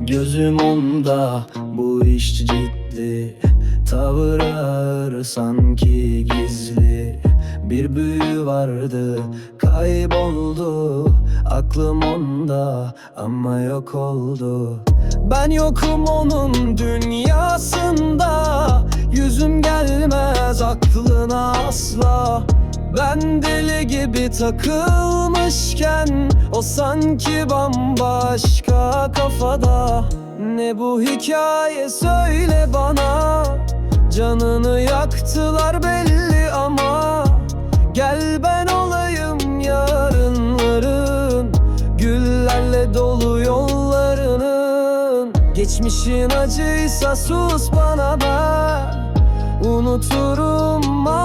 Gözüm onda bu iş ciddi. Tavır ağır sanki gizli. Bir büyü vardı kayboldu. Aklım onda ama yok oldu. Ben yokum onun dünyasında. Yüzüm gelmez aklına asla ben deli gibi takılmışken O sanki bambaşka kafada. Ne bu hikaye söyle bana. Canını yaktılar belli ama Gel ben olayım yarınların Güllerle dolu yollarının. Geçmişin acıysa sus bana ben Unuturum da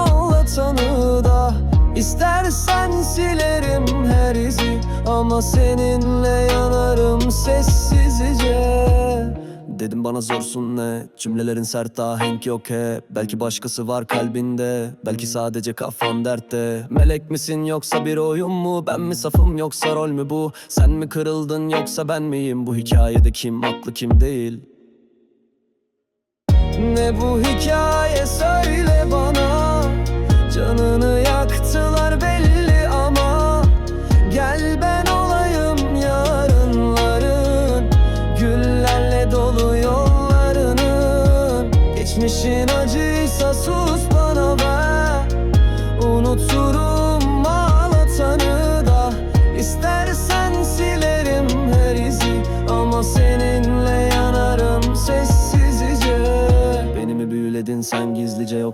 İstersen silerim her izi Ama seninle yanarım sessizce. Dedim bana zorsun ne Cümlelerin sert ahenk yok he. Belki başkası var kalbinde Belki sadece kafan dertte. Melek misin yoksa bir oyun mu Ben mi safım yoksa rol mü bu? Sen mi kırıldın yoksa ben miyim? Bu hikayede kim haklı kim değil? Ne bu hikaye söyle bana Geçmişin acıysa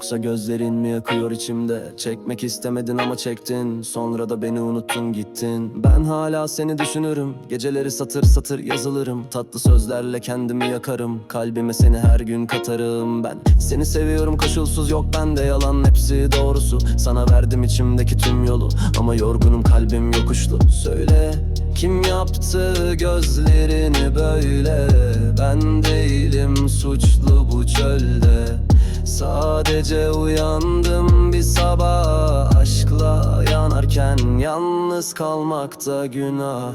yoksa gözlerin mi yakıyor içimde? Çekmek istemedin ama çektin. Sonra da beni unuttun gittin. Ben hala seni düşünürüm. Geceleri satır satır yazılırım. Tatlı sözlerle kendimi yakarım. Kalbime seni her gün katarım ben. Seni seviyorum koşulsuz yok bende. Yalan Hepsi doğrusu. Sana verdim içimdeki tüm yolu. Ama yorgunum kalbim yokuşlu. Söyle kim yaptı gözlerini böyle? Ben değilim suçlu bu çölde Sadece uyandım bir sabah. Aşkla yanarken yalnız kalmakta günah